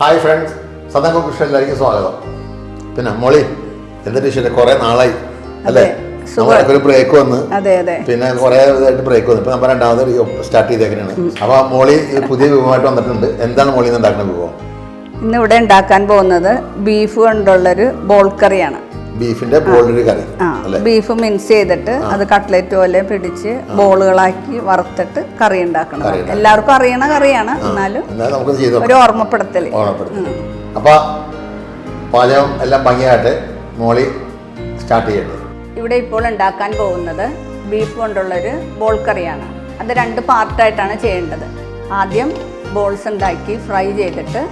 Hi friends സദാ എല്ലാവർക്കും സ്വാഗതം. പിന്നെ മോളി എന്നിട്ട് ശരി കുറെ നാളായി അല്ലേ? നമ്മളൊക്കെ ഒരു ബ്രേക്ക് വന്ന്. പിന്നെ കുറെ ഇതായിട്ട് ബ്രേക്ക് വന്നു. ഇപ്പൊ നമ്മൾ രണ്ടാമത് സ്റ്റാർട്ട് ചെയ്തേക്കാണ് അപ്പൊ മോളി പുതിയ വിഭവമായിട്ട് വന്നിട്ടുണ്ട്. എന്താണ് മോളി ഉണ്ടാക്കുന്ന വിഭവം? ഇന്ന് ഇവിടെ ഉണ്ടാക്കാൻ പോകുന്നത് ബീഫ് കൊണ്ടുള്ളൊരു ബോൾ കറിയാണ്. ബീഫിന്റെ ബോളിന്റെ കറി ബീഫ് മിൻസ് ചെയ്തിട്ട് അത് കട്ട്ലറ്റ് പോലെ പിടിച്ച് ബോളുകളാക്കി വറുത്തിട്ട് കറി ഉണ്ടാക്കണം. എല്ലാവർക്കും അറിയണ കറിയാണ് എന്നാലും ഒരു ഓർമ്മപ്പെടുത്തൽ ഓർമ്മപ്പെടുത്തി അപ്പൊ പാചകം എല്ലാം ഭംഗിയായിട്ട് മോളി സ്റ്റാർട്ട് ചെയ്യട്ടെ ഇവിടെ ഇപ്പോൾ ഉണ്ടാക്കാൻ പോകുന്നത് ബീഫ് കൊണ്ടുള്ളൊരു ബോൾ കറിയാണ്. അത് രണ്ട് പാർട്ടായിട്ടാണ് ചെയ്യേണ്ടത്. ആദ്യം ബോൾസ് ഉണ്ടാക്കി ഫ്രൈ ചെയ്തിട്ട്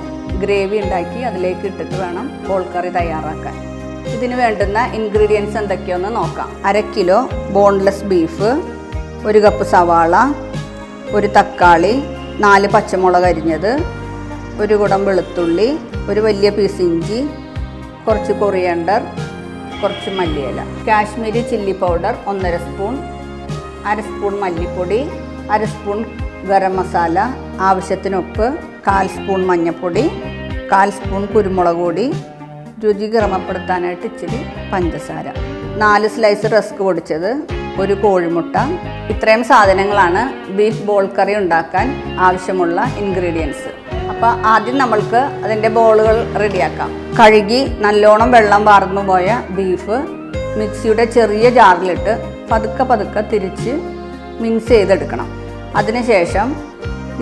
ഗ്രേവി ഉണ്ടാക്കി അതിലേക്ക് ഇട്ടിട്ട് വേണം ബോൾ കറി തയ്യാറാക്കാൻ. ഇതിന് വേണ്ടുന്ന ഇൻഗ്രീഡിയൻസ് എന്തൊക്കെയൊന്ന് നോക്കാം. അര കിലോ ബോൺലെസ് ബീഫ് ഒരു കപ്പ് സവാള ഒരു തക്കാളി നാല് പച്ചമുളക് അരിഞ്ഞത് ഒരു കുടം വെളുത്തുള്ളി ഒരു വലിയ പീസ് ഇഞ്ചി കുറച്ച് കൊറിയണ്ടർ കുറച്ച് മല്ലിയില. കാശ്മീരി ചില്ലി പൗഡർ ഒന്നര സ്പൂൺ അര സ്പൂൺ മല്ലിപ്പൊടി അര സ്പൂൺ ഗരം മസാല ആവശ്യത്തിന് ഉപ്പ് കാൽ സ്പൂൺ മഞ്ഞൾപ്പൊടി കാൽ സ്പൂൺ കുരുമുളക് പൊടി രുചി ക്രമപ്പെടുത്താനായിട്ട് ഇച്ചിരി പഞ്ചസാര. നാല് സ്ലൈസ് റസ്ക് പൊടിച്ചത് ഒരു കോഴിമുട്ട. ഇത്രയും സാധനങ്ങളാണ് ബീഫ് ബോൾ കറി ഉണ്ടാക്കാൻ ആവശ്യമുള്ള ഇൻഗ്രീഡിയൻസ് അപ്പോൾ ആദ്യം നമ്മൾക്ക് അതിന്റെ ബോളുകൾ റെഡിയാക്കാം കഴുകി നല്ലോണം വെള്ളം വാർന്നു പോയ ബീഫ് മിക്സിയുടെ ചെറിയ ജാറിലിട്ട് പതുക്കെ പതുക്കെ തിരിച്ച് മിക്സ് ചെയ്തെടുക്കണം. അതിനുശേഷം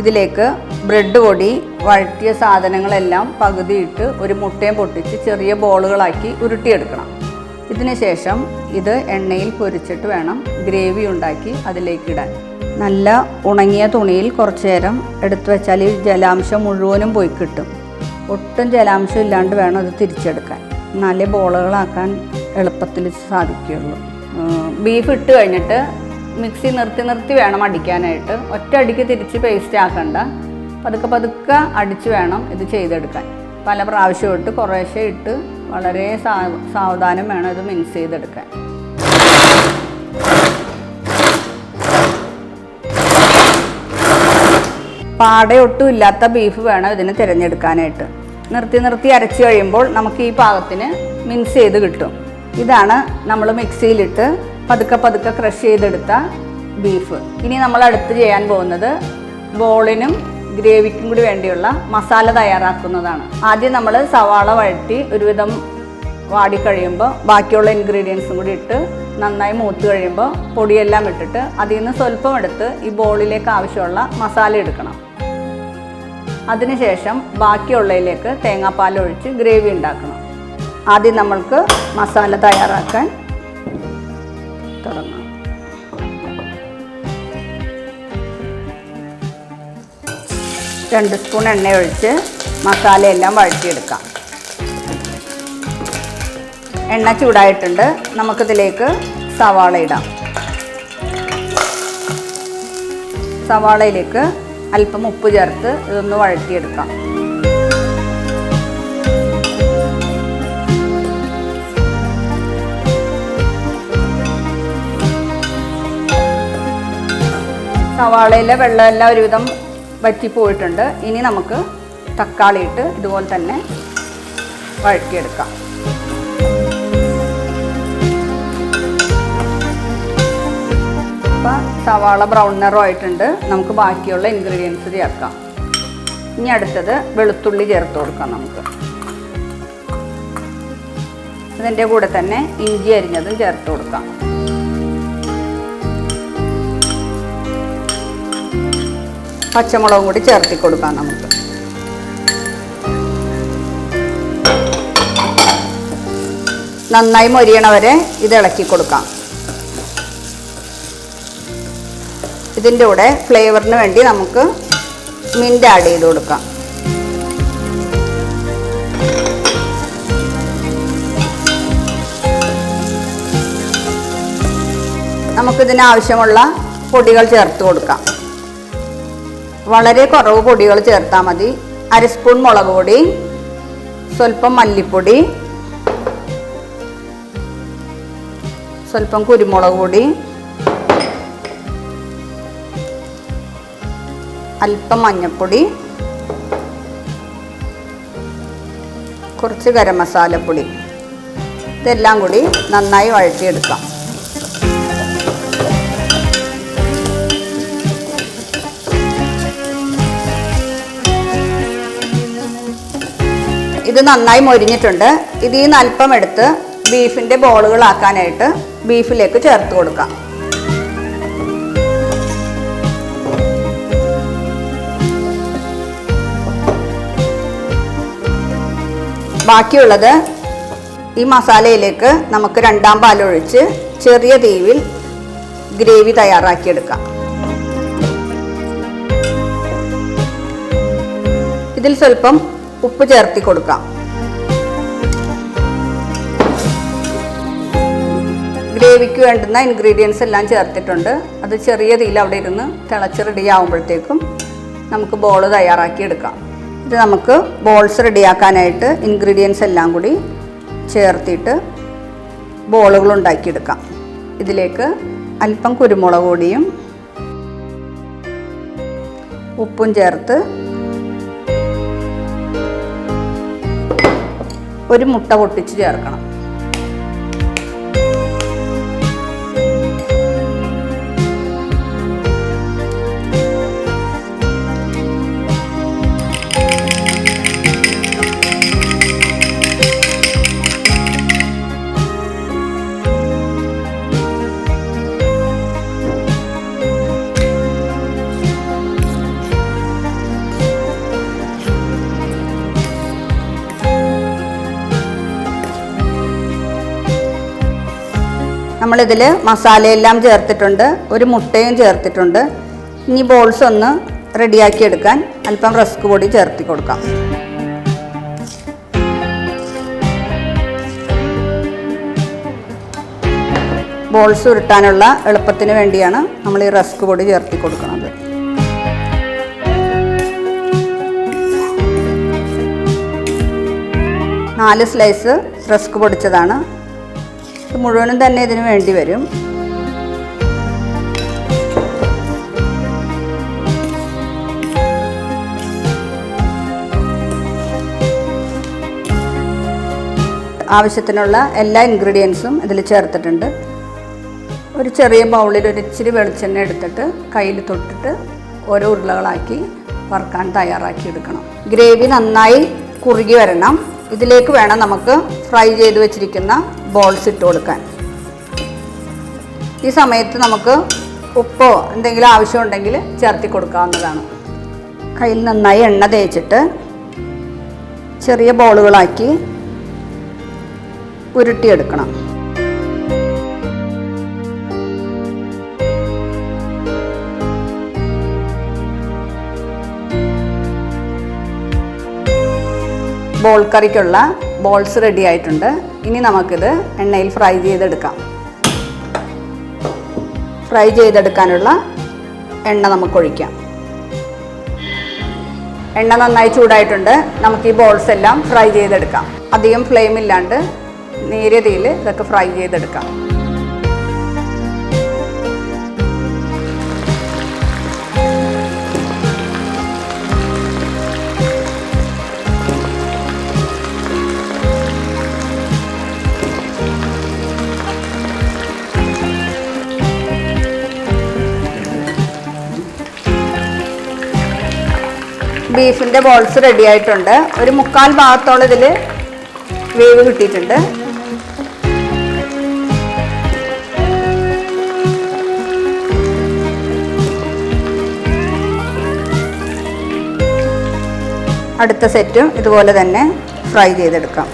ഇതിലേക്ക് ബ്രെഡ് പൊടി വഴറ്റിയ സാധനങ്ങളെല്ലാം പകുതിയിട്ട് ഒരു മുട്ടയും പൊട്ടിച്ച് ചെറിയ ബോളുകളാക്കി ഉരുട്ടിയെടുക്കണം. ഇതിനുശേഷം ഇത് എണ്ണയിൽ പൊരിച്ചിട്ട് വേണം ഗ്രേവി ഉണ്ടാക്കി അതിലേക്കിടാൻ. നല്ല ഉണങ്ങിയ തുണിയിൽ കുറച്ച് നേരം എടുത്തു വെച്ചാൽ ഈ ജലാംശം മുഴുവനും പോയി കിട്ടും. ഒട്ടും ജലാംശം ഇല്ലാണ്ട് വേണം ഇത് തിരിച്ചെടുക്കാൻ. നല്ല ബോളുകളാക്കാൻ എളുപ്പത്തിൽ സാധിക്കുകയുള്ളൂ. ബീഫ് ഇട്ട് കഴിഞ്ഞിട്ട് മിക്സി നിർത്തി നിർത്തി വേണം അടിക്കാനായിട്ട്. ഒറ്റ അടിക്ക് തിരിച്ച് പേസ്റ്റ് ആക്കണ്ട. പതുക്കെ പതുക്കെ അടിച്ച് വേണം ഇത് ചെയ്തെടുക്കാൻ. പല പ്രാവശ്യം ഇട്ട് കുറേശ്ശെ ഇട്ട് വളരെ സാവധാനം വേണം ഇത് മിക്സ് ചെയ്തെടുക്കാൻ. പാടയൊട്ടും ഇല്ലാത്ത ബീഫ് വേണം ഇതിന് തിരഞ്ഞെടുക്കാനായിട്ട്. നിർത്തി നിർത്തി അരച്ച് കഴിയുമ്പോൾ നമുക്ക് ഈ പാകത്തിന് മിക്സ് ചെയ്ത് കിട്ടും. ഇതാണ് നമ്മൾ മിക്സിയിലിട്ട് പതുക്കെ പതുക്കെ ക്രഷ് ചെയ്തെടുത്ത ബീഫ് ഇനി നമ്മൾ അടുത്ത് ചെയ്യാൻ പോകുന്നത് ബോളിനും ഗ്രേവിക്കും കൂടി വേണ്ടിയുള്ള മസാല തയ്യാറാക്കുന്നതാണ്. ആദ്യം നമ്മൾ സവാള വഴറ്റി ഒരുവിധം വാടിക്കഴിയുമ്പോൾ ബാക്കിയുള്ള ഇൻഗ്രീഡിയൻസും കൂടി ഇട്ട് നന്നായി മൂത്ത് കഴിയുമ്പോൾ പൊടിയെല്ലാം ഇട്ടിട്ട് അതിൽ നിന്ന് സ്വല്പം എടുത്ത് ഈ ബോളിലേക്ക് ആവശ്യമുള്ള മസാല എടുക്കണം. അതിനുശേഷം ബാക്കിയുള്ളതിലേക്ക് തേങ്ങാപ്പാൽ ഒഴിച്ച് ഗ്രേവി ഉണ്ടാക്കണം. ആദ്യം നമ്മൾക്ക് മസാല തയ്യാറാക്കാൻ തുടങ്ങാം. രണ്ട് സ്പൂൺ എണ്ണ ഒഴിച്ച് മസാലയെല്ലാം വഴറ്റിയെടുക്കാം. എണ്ണ ചൂടായിട്ടുണ്ട്. നമുക്കിതിലേക്ക് സവാള ഇടാം. സവാളയിലേക്ക് അല്പം ഉപ്പ് ചേർത്ത് ഇതൊന്ന് വഴറ്റിയെടുക്കാം. സവാളയിലെ വെള്ളമെല്ലാം ഒരുവിധം വറ്റിപ്പോയിട്ടുണ്ട്. ഇനി നമുക്ക് തക്കാളി ഇട്ട് ഇതുപോലെ തന്നെ വഴറ്റിയെടുക്കാം. ഇപ്പം സവാള ബ്രൗൺ നിറം ആയിട്ടുണ്ട്. നമുക്ക് ബാക്കിയുള്ള ഇൻഗ്രീഡിയൻസ് ചേർക്കാം. ഇനി അടുത്തത് വെളുത്തുള്ളി ചേർത്ത് കൊടുക്കാം നമുക്ക്. അതിന്റെ കൂടെ തന്നെ ഇഞ്ചി അരിഞ്ഞതും ചേർത്ത് കൊടുക്കാം. പച്ചമുളകും കൂടി ചേർത്തി കൊടുക്കാം നമുക്ക്. നന്നായി മൊരിയണ വരെ ഇത് ഇളക്കി കൊടുക്കാം. ഇതിന്റെ കൂടെ ഫ്ലേവറിന് വേണ്ടി നമുക്ക് മിന്റ് ആഡ് ചെയ്ത് കൊടുക്കാം. നമുക്കിതിന് ആവശ്യമുള്ള പൊടികൾ ചേർത്ത് കൊടുക്കാം. വളരെ കുറവ് പൊടികൾ ചേർത്താൽ മതി. അര സ്പൂൺ മുളക് പൊടി സ്വല്പം മല്ലിപ്പൊടി സ്വല്പം കുരുമുളക് പൊടി അല്പം മഞ്ഞൾപ്പൊടി കുറച്ച് ഗരം മസാലപ്പൊടി. ഇതെല്ലാം കൂടി നന്നായി വഴറ്റിയെടുക്കാം. ഇത് നന്നായി മൊരിഞ്ഞിട്ടുണ്ട്. ഇതിൽ നിന്ന് അല്പം എടുത്ത് ബീഫിന്റെ ബോളുകളാക്കാനായിട്ട് ബീഫിലേക്ക് ചേർത്ത് കൊടുക്കാം. ബാക്കിയുള്ളത് ഈ മസാലയിലേക്ക് നമുക്ക് രണ്ടാം പാലൊഴിച്ച് ചെറിയ തീവിൽ ഗ്രേവി തയ്യാറാക്കിയെടുക്കാം. ഇതിൽ സ്വല്പം ഉപ്പ് ചേർത്തി കൊടുക്കാം. ഗ്രേവിക്ക് വേണ്ടുന്ന ഇൻഗ്രീഡിയൻസ് എല്ലാം ചേർത്തിട്ടുണ്ട്. അത് ചെറിയ തീയിൽ അവിടെ ഇരുന്ന് തിളച്ച് റെഡി ആകുമ്പോഴത്തേക്കും നമുക്ക് ബോൾ തയ്യാറാക്കി എടുക്കാം. ഇത് നമുക്ക് ബോൾസ് റെഡിയാക്കാനായിട്ട് ഇൻഗ്രീഡിയൻസ് എല്ലാം കൂടി ചേർത്തിട്ട് ബോളുകൾ ഉണ്ടാക്കിയെടുക്കാം ഇതിലേക്ക് അല്പം കുരുമുളക് പൊടിയും ഉപ്പും ചേർത്ത് ഒരു മുട്ട പൊട്ടിച്ച് ചേർക്കണം. നമ്മളിതിൽ മസാലയെല്ലാം ചേർത്തിട്ടുണ്ട് ഒരു മുട്ടയും ചേർത്തിട്ടുണ്ട്. ഇനി ബോൾസ് ഒന്ന് റെഡിയാക്കി എടുക്കാൻ അല്പം റസ്ക് പൊടി ചേർത്തി കൊടുക്കാം. ബോൾസ് ഉരുട്ടാനുള്ള എളുപ്പത്തിന് വേണ്ടിയാണ് നമ്മൾ ഈ റസ്ക് പൊടി ചേർത്തി കൊടുക്കുന്നത്. നാല് സ്ലൈസ് റസ്ക് പൊടിച്ചതാണ്. ഇത് മുഴുവനും തന്നെ ഇതിന് വേണ്ടി വരും. ആവശ്യത്തിനുള്ള എല്ലാ ഇൻഗ്രീഡിയൻസും ഇതിൽ ചേർത്തിട്ടുണ്ട്. ഒരു ചെറിയ ബൗളിൽ ഒരു ഇച്ചിരി വെളിച്ചെണ്ണ എടുത്തിട്ട് കയ്യിൽ തൊട്ടിട്ട് ഓരോ ഉരുളകളാക്കി വറുക്കാൻ തയ്യാറാക്കി എടുക്കണം. ഗ്രേവി നന്നായി കുറുകി വരണം. ഇതിലേക്ക് വേണം നമുക്ക് ഫ്രൈ ചെയ്ത് വെച്ചിരിക്കുന്ന ബോൾസ് ഇട്ട് കൊടുക്കാൻ. ഈ സമയത്ത് നമുക്ക് ഉപ്പോ എന്തെങ്കിലും ആവശ്യമുണ്ടെങ്കിൽ ചേർത്തി കൊടുക്കാവുന്നതാണ്. കയ്യിൽ നന്നായി എണ്ണ തേച്ചിട്ട് ചെറിയ ബോളുകളാക്കി ഉരുട്ടിയെടുക്കണം. ബോൾ കറിക്കുള്ള ബോൾസ് റെഡി ആയിട്ടുണ്ട്. ഇനി നമുക്കിത് എണ്ണയിൽ ഫ്രൈ ചെയ്തെടുക്കാം. ഫ്രൈ ചെയ്തെടുക്കാനുള്ള എണ്ണ നമുക്കൊഴിക്കാം എണ്ണ നന്നായി ചൂടായിട്ടുണ്ട്. നമുക്ക് ഈ ബോൾസ് എല്ലാം ഫ്രൈ ചെയ്തെടുക്കാം. അധികം ഫ്ലെയിമില്ലാണ്ട് ഇല്ലാണ്ട് നേരിയ തീയിൽ ഇതൊക്കെ ഫ്രൈ ചെയ്തെടുക്കാം. ബീഫിന്റെ ബോൾസ് റെഡി ആയിട്ടുണ്ട്. ഒരു മുക്കാൽ ഭാഗത്തോളം ഇതിൽ വേവ് കിട്ടിയിട്ടുണ്ട്. അടുത്ത സെറ്റും ഇതുപോലെ തന്നെ ഫ്രൈ ചെയ്തെടുക്കാം.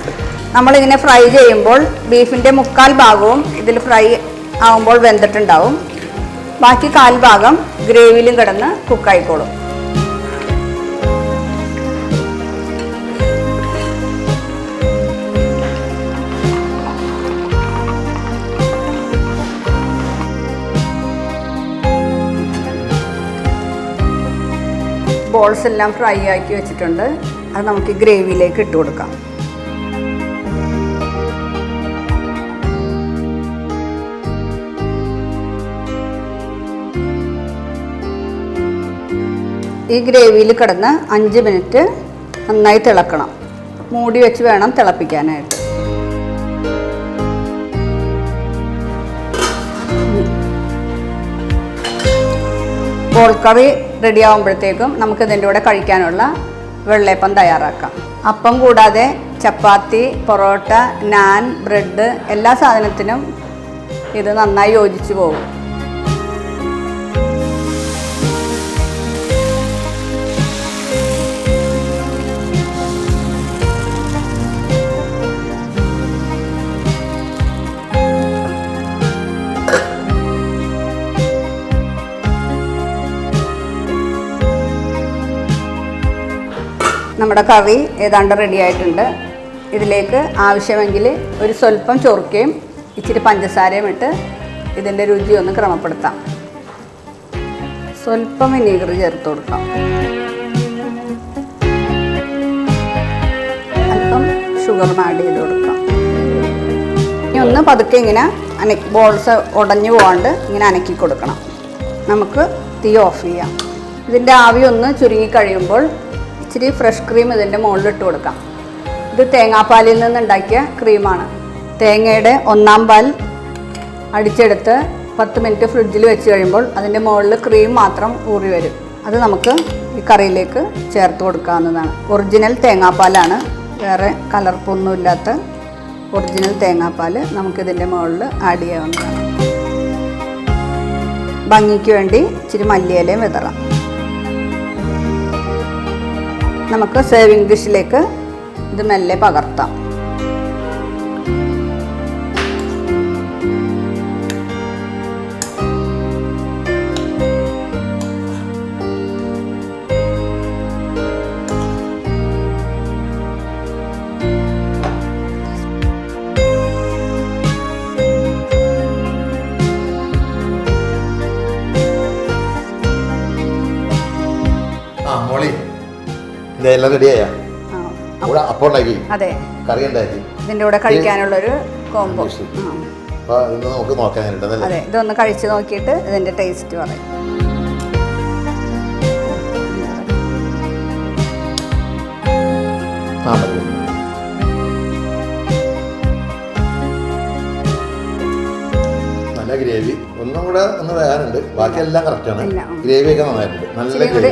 നമ്മളിങ്ങനെ ഫ്രൈ ചെയ്യുമ്പോൾ ബീഫിന്റെ മുക്കാൽ ഭാഗവും ഇതിൽ ഫ്രൈ ആകുമ്പോൾ വെന്തിട്ടുണ്ടാവും. ബാക്കി കാൽ ഭാഗം ഗ്രേവിയിലും കിടന്ന് കുക്കായിക്കോളും ബോൾസ് എല്ലാം ഫ്രൈ ആക്കി വെച്ചിട്ടുണ്ട്. അത് നമുക്ക് ഗ്രേവിയിലേക്ക് ഇട്ട് കൊടുക്കാം. ഈ ഗ്രേവിയിൽ കിടന്ന് അഞ്ച് മിനിറ്റ് നന്നായി തിളക്കണം. മൂടി വെച്ച് വേണം തിളപ്പിക്കാനായിട്ട്. ബോൾ കറി റെഡി ആകുമ്പോഴത്തേക്കും നമുക്ക് ഇതിന്റെ കൂടെ കഴിക്കാനുള്ള വെള്ളയപ്പം തയ്യാറാക്കാം. അപ്പം കൂടാതെ ചപ്പാത്തി പൊറോട്ട നാൻ ബ്രെഡ് എല്ലാ സാധനത്തിനും ഇത് നന്നായി യോജിച്ചു പോകും. നമ്മുടെ കറി ഏതാണ്ട് റെഡി ആയിട്ടുണ്ട്. ഇതിലേക്ക് ആവശ്യമെങ്കിൽ ഒരു സ്വല്പം ചൊറുക്കയും ഇച്ചിരി പഞ്ചസാരയും ഇട്ട് ഇതിന്റെ രുചി ഒന്ന് ക്രമപ്പെടുത്താം. സ്വല്പം വിനീഗർ ചേർത്ത് കൊടുക്കാം. അല്പം ഷുഗറും ആഡ് ചെയ്ത് കൊടുക്കാം. ഇനി ഒന്ന് പതുക്കെ ഇങ്ങനെ അനക്കി ബോൾസ് ഉടഞ്ഞു പോകാണ്ട് ഇങ്ങനെ അനക്കി കൊടുക്കണം. നമുക്ക് തീ ഓഫ് ചെയ്യാം. ഇതിന്റെ ആവി ഒന്ന് ചുരുങ്ങി കഴിയുമ്പോൾ ഇച്ചിരി ഫ്രഷ് ക്രീം ഇതിന്റെ മുകളിൽ ഇട്ട് കൊടുക്കാം. ഇത് തേങ്ങാപ്പാലിൽ നിന്നുണ്ടാക്കിയ ക്രീമാണ് തേങ്ങയുടെ ഒന്നാം പാൽ അടിച്ചെടുത്ത് പത്ത് മിനിറ്റ് ഫ്രിഡ്ജിൽ വെച്ച് കഴിയുമ്പോൾ അതിന്റെ മുകളിൽ ക്രീം മാത്രം ഊറി വരും. അത് നമുക്ക് ഈ കറിയിലേക്ക് ചേർത്ത് കൊടുക്കാവുന്നതാണ്. ഒറിജിനൽ തേങ്ങാപ്പാലാണ്. വേറെ കലർപ്പൊന്നുമില്ലാത്ത ഒറിജിനൽ തേങ്ങാപ്പാൽ നമുക്കിതിന്റെ മുകളിൽ ആഡ് ചെയ്യാവുന്നതാണ്. ഭംഗിക്ക് വേണ്ടി ഇച്ചിരി മല്ലിയിലയും വിതറാം. നമുക്ക് സേവിങ് ഡിഷിലേക്ക് ഇത് മെല്ലെ പകർത്താം. ഇതെല്ലാം റെഡിയായാ ഇവിടെ അപ്പം ഉണ്ടാക്കി. അതെ. കറി ഉണ്ടാക്കി ഇതിന്റെ കൂടെ കഴിക്കാനുള്ളൊരു കോംബോ അപ്പോൾ ഇന്ന് നമുക്ക് നോക്കാനായിട്ടല്ലേ അതെ ഇതൊന്ന് കഴിച്ച് നോക്കിയിട്ട് ഇതിന്റെ ടേസ്റ്റ് പറയും. ആ മതി. നല്ല ഗ്രേവി. ഒന്നും കൂടെ ഒന്ന് വേകാനുണ്ട് ബാക്കിയെല്ലാം കറക്റ്റാണ്. ഗ്രേവി ഒക്കെ നന്നായിട്ടുണ്ട്. നല്ല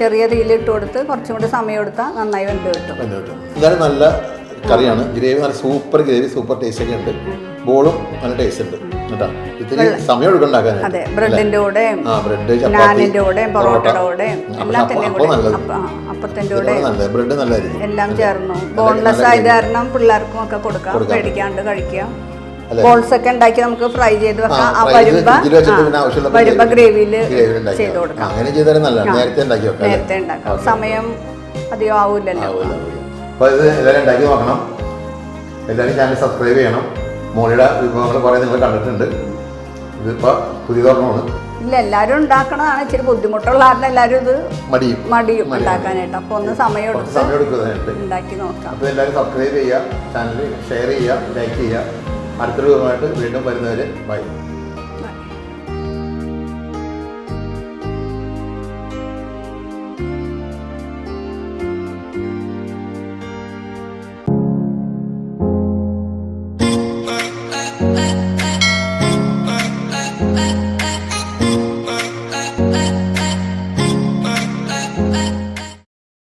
ചെറിയ തീയിലിട്ട് കൊടുത്ത് കുറച്ചും കൂടി സമയം എടുത്താൽ നന്നായി വെന്ത് കിട്ടും. വന്നിട്ട് എന്തായാലും നല്ല കറിയാണ്. ഗ്രേവി നല്ല സൂപ്പർ ഗ്രേവി സൂപ്പർ ടേസ്റ്റ് ഒക്കെ ഉണ്ട്. ബോളും നല്ല ടേസ്റ്റ് ഉണ്ട്. കേട്ടോ? ഇത്തിരി സമയം അതെ ആ ബ്രെഡ് പൊറോട്ടയുടെ കൂടെ കൂടെ ബ്രെഡ് നല്ലതായിരിക്കും. എല്ലാം ചേർന്നു. ബോൺലെസ് ആയത് കാരണം പിള്ളേർക്കും ഒക്കെ കൊടുക്കാം. മേടിക്കാണ്ട് പേടിക്കാണ്ട് കഴിക്കാം? ബോൾസ് ഒക്കെ ഉണ്ടാക്കി നമുക്ക് ഫ്രൈ ചെയ്ത് വെക്കാം. ആ വരുമ്പോ വരുമ്പോ ഗ്രേവിയിൽ ചെയ്ത് കൊടുക്കാം. അങ്ങനെ ചെയ്താലും നല്ലതാണ്. നേരത്തെ? നേരത്തെ ഉണ്ടാക്കാം. സമയം അധികം ആവൂലല്ലോ ആവൂല, ആവൂല. അപ്പോൾ ഇത് എല്ലാവരും ഉണ്ടാക്കി നോക്കണം. എല്ലാവരും ചാനൽ സബ്സ്ക്രൈബ് ചെയ്യണം. മോളിയുടെ വിഭവങ്ങൾ കുറേ നിങ്ങൾ കണ്ടിട്ടുണ്ട്. ഇതിപ്പോൾ പുതിയ തുറന്നാണ് ഇല്ല എല്ലാരും ഉണ്ടാക്കണതാണ്. ഇച്ചിരി ബുദ്ധിമുട്ടുള്ള കാരണം എല്ലാരും ഇത് മടിയും. മടിയും ഉണ്ടാക്കാനായിട്ട്. അപ്പൊ ഒന്ന് സമയം എടുക്കും സമയം എടുക്കുന്നതായിട്ട് ഉണ്ടാക്കി നോക്കാം. അപ്പോൾ എല്ലാവരും സബ്സ്ക്രൈബ് ചെയ്യുക. ചാനൽ ഷെയർ ചെയ്യുക. ലൈക്ക് ചെയ്യുക. അടുത്തൊരു ദിവസമായിട്ട് വീണ്ടും വരുന്നവരെ ബൈ.